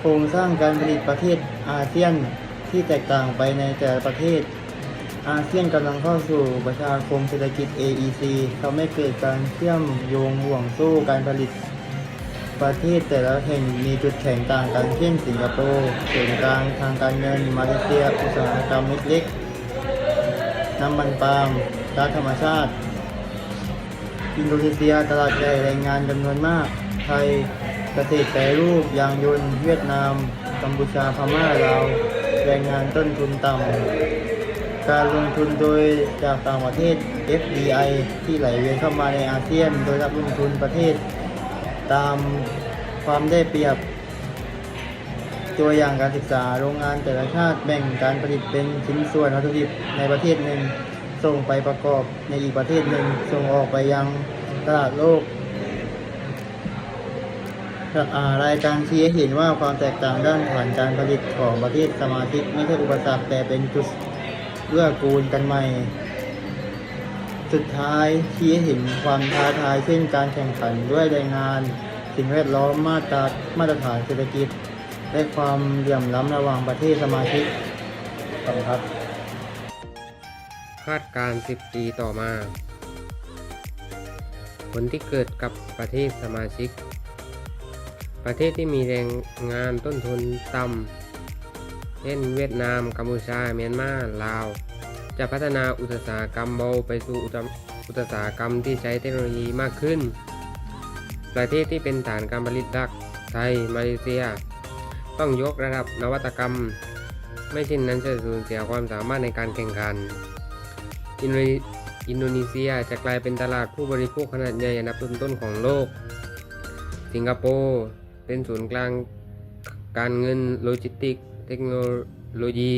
โครงสร้างการผลิตประเทศอาเซียนที่แตกต่างไปในแต่ละประเทศ อาเซียนกำลังเข้าสู่ประชาคมเศรษฐกิจ AEC ทำให้เกิดการเชื่อมโยงห่วงโซ่การผลิต ประเทศแต่ละแห่งมีจุดแข็งต่างกัน เช่นสิงคโปร์ศูนย์กลางทางการเงิน มาเลเซีย อุตสาหกรรมเล็กๆน้ำมันปาล์มก๊าซธรรมชาติ อินโดนีเซียตลาดใหญ่แรงงานจำนวนมาก ไทย เกษตรแปรรูปยางยนต์เวียดนาม กัมพูชาพม่าลาวแรงงานต้นทุนต่ำการลงทุนโดยจากต่างประเทศ FDI ที่ไหลเวียนเข้ามาในอาเซียน โดยรับลงทุนประเทศ ตามความได้เปรียบ ตัวอย่างการศึกษาโรงงานแต่ละชาติแบ่งการผลิตเป็นชิ้นส่วนวัตถุดิบในประเทศหนึ่ง ส่งไปประกอบในอีกประเทศหนึ่ง ส่งออกไปยังตลาดโลก รายการชี้ให้เห็นว่าความแตกต่างด้านฐานการผลิตของประเทศสมาชิกไม่ใช่อุปสรรคแต่เป็นจุดเอื้อกูลกันใหม่ สุดท้ายชี้ให้เห็นความท้าทายเช่นการแข่งขันด้วยแรงงาน สิ่งแวดล้อมมาตรมาตรฐานเศรษฐกิจ และความเหลื่อมล้ำระหว่างประเทศสมาชิกขอบคุณครับคาดการณ์10 ปีต่อมา ผลที่เกิดกับประเทศสมาชิก ประเทศที่มีแรงงานต้นทุนต่ำเช่นเวียดนาม กัมพูชา เมียนมา ลาว จะพัฒนาอุตสาหกรรมเบาไปสู่อุตสาหกรรมที่ใช้เทคโนโลยีมากขึ้น ประเทศที่เป็นฐานการผลิตหลัก ไทย มาเลเซีย ต้องยกระดับนวัตกรรม ไม่เช่นนั้นจะสูญเสียความสามารถในการแข่งขัน อินโดนีอินโดนีเซียจะกลายเป็นตลาดผู้บริโภคขนาดใหญ่อันดับต้นๆของโลก สิงคโปร์ เป็นศูนย์กลางการเงินโลจิสติก เทคโนโลยี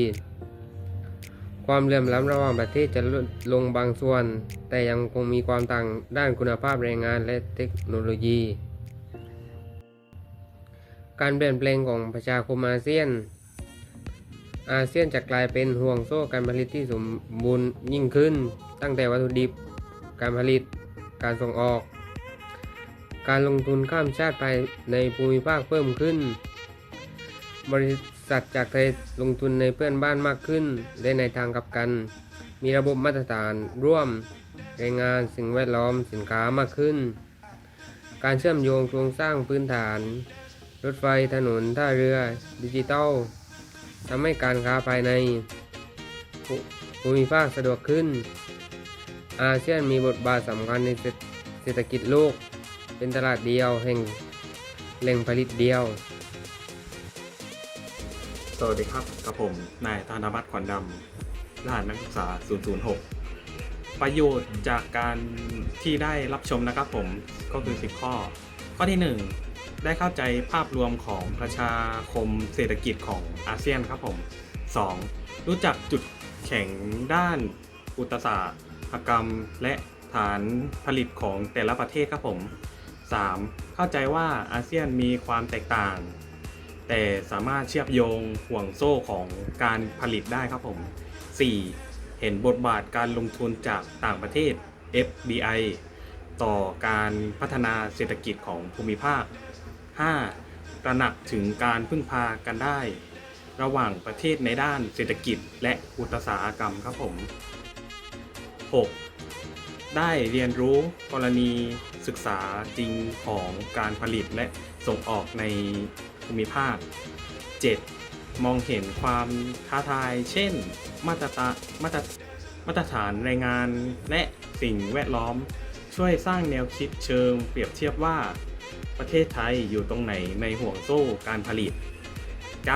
ความเหลื่อมล้ำระหว่างประเทศจะลดลงบางส่วน แต่ยังคงมีความต่างด้านคุณภาพแรงงานและเทคโนโลยี การเปลี่ยนแปลงของประชาคมอาเซียน อาเซียนจะกลายเป็นห่วงโซ่การผลิตที่สมบูรณ์ยิ่งขึ้น ตั้งแต่วัตถุดิบ การผลิต การส่งออก การลงทุนข้ามชาติไปในภูมิภาคเพิ่มขึ้น บริษัทจากไทยลงทุนในเพื่อนบ้านมากขึ้น และในทางกลับกัน มีระบบมาตรฐานร่วมแรงงานสิ่งแวดล้อมสินค้ามากขึ้น การเชื่อมโยงโครงสร้างพื้นฐาน รถไฟถนนท่าเรือ ดิจิทัลทำให้การค้าภายในภูมิภาคสะดวกขึ้น อาเซียนมีบทบาทสำคัญในเศรษฐกิจโลก เป็นตลาดเดียวแห่งแหล่งผลิตเดียว สวัสดีครับกับผม นายธนวัฒน์ขวัญดำรหัสนักศึกษา 006 ประโยชน์จากการที่ได้รับชมนะครับผมก็คือ 10 ข้อ ข้อที่ 1 ได้เข้าใจภาพรวมของประชาคมเศรษฐกิจของอาเซียนครับผม 2. รู้จักจุดแข็งด้านอุตสาหกรรมและฐานผลิตของแต่ละประเทศครับผม 3. เข้าใจว่าอาเซียนมีความแตกต่าง แต่สามารถเชื่อมโยงห่วงโซ่ของการผลิตได้ครับผม 4. เห็นบทบาทการลงทุนจากต่างประเทศ FDI ต่อการพัฒนาเศรษฐกิจของภูมิภาค 5. ตระหนักถึงการพึ่งพากันได้ ระหว่างประเทศในด้านเศรษฐกิจและอุตสาหกรรมครับผม 6. ได้เรียนรู้กรณีศึกษาจริงของการผลิตและส่งออกในภูมิภาค 7. มองเห็นความท้าทาย เช่น มาตรฐานมาตรมาตรฐานแรงงานและสิ่งแวดล้อม ช่วยสร้างแนวคิดเชิงเปรียบเทียบว่า ประเทศไทยอยู่ตรงไหนในห่วงโซ่การผลิต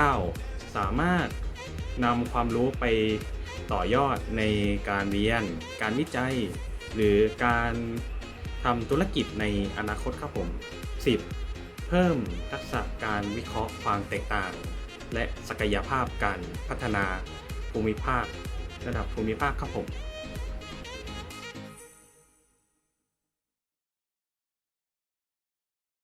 9. สามารถนำความรู้ไปต่อยอดในการเรียน การวิจัย หรือการทำธุรกิจในอนาคตครับผม 10. เพิ่มทักษะการวิเคราะห์ความแตกต่าง และศักยภาพการพัฒนาภูมิภาค ระดับภูมิภาคครับผม